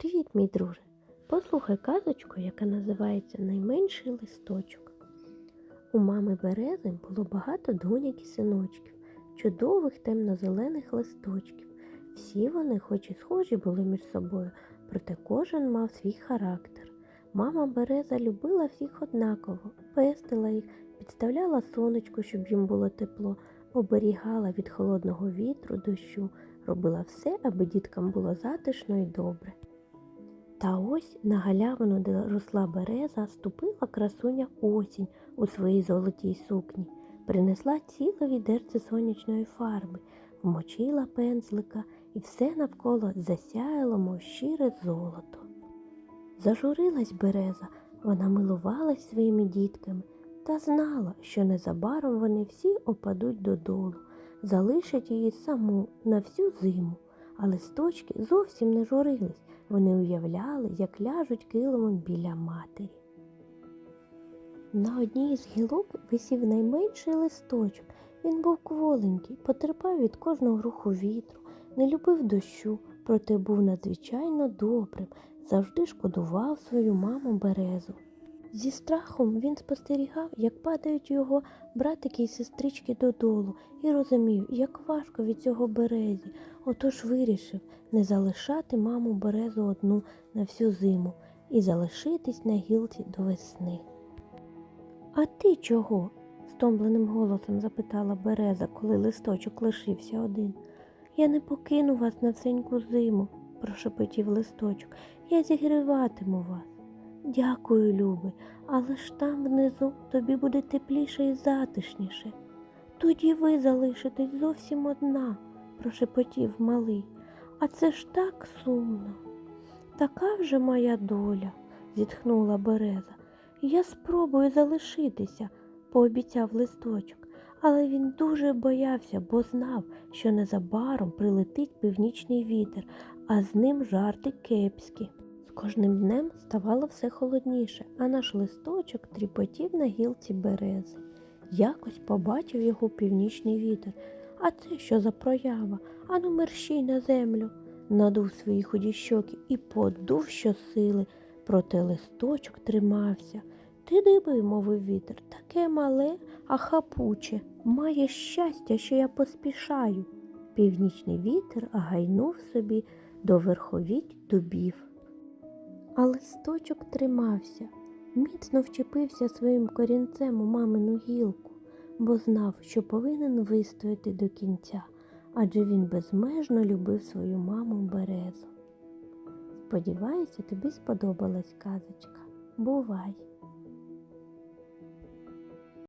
Привіт, мій друже! Послухай казочку, яка називається Найменший листочок. У мами берези було багато доньок і синочків, чудових темно-зелених листочків. Всі вони, хоч і схожі були між собою, проте кожен мав свій характер. Мама береза любила всіх однаково, пестила їх, підставляла сонечку, щоб їм було тепло, оберігала від холодного вітру, дощу, робила все, аби діткам було затишно і добре. Та ось на галявину, де росла береза, ступила красуня осінь у своїй золотій сукні, принесла ціле відерце сонячної фарби, вмочила пензлика, і все навколо засяяло, мов щире золото. Зажурилась береза, вона милувалась своїми дітками та знала, що незабаром вони всі опадуть додолу, залишать її саму на всю зиму. А листочки зовсім не журились, вони уявляли, як ляжуть килимом біля матері. На одній із гілок висів найменший листочок. Він був кволенький, потерпав від кожного руху вітру, не любив дощу, проте був надзвичайно добрим, завжди шкодував свою маму березу. Зі страхом він спостерігав, як падають його братики і сестрички додолу, і розумів, як важко від цього березі, отож вирішив не залишати маму березу одну на всю зиму і залишитись на гілці до весни. А ти чого? стомленим голосом запитала береза, коли листочок лишився один. Я не покину вас на всеньку зиму, прошепотів листочок. Я зігріватиму вас. Дякую, любий, але ж там внизу тобі буде тепліше і затишніше. Тоді ви залишитесь зовсім одна, прошепотів малий. А це ж так сумно. Така вже моя доля, зітхнула береза. Я спробую залишитися, пообіцяв листочок, але він дуже боявся, бо знав, що незабаром прилетить північний вітер, а з ним жарти кепські. Кожним днем ставало все холодніше, а наш листочок тріпотів на гілці берези. Якось побачив його північний вітер. А це що за проява? Ану мерщій на землю. Надув свої худі щоки і подув щосили, проте листочок тримався. Ти диви, мовив вітер, таке мале, а хапуче. Має щастя, що я поспішаю. Північний вітер гайнув собі до верховіть дубів. А листочок тримався, міцно вчепився своїм корінцем у мамину гілку, бо знав, що повинен вистояти до кінця, адже він безмежно любив свою маму березу. Сподіваюся, тобі сподобалась казочка. Бувай!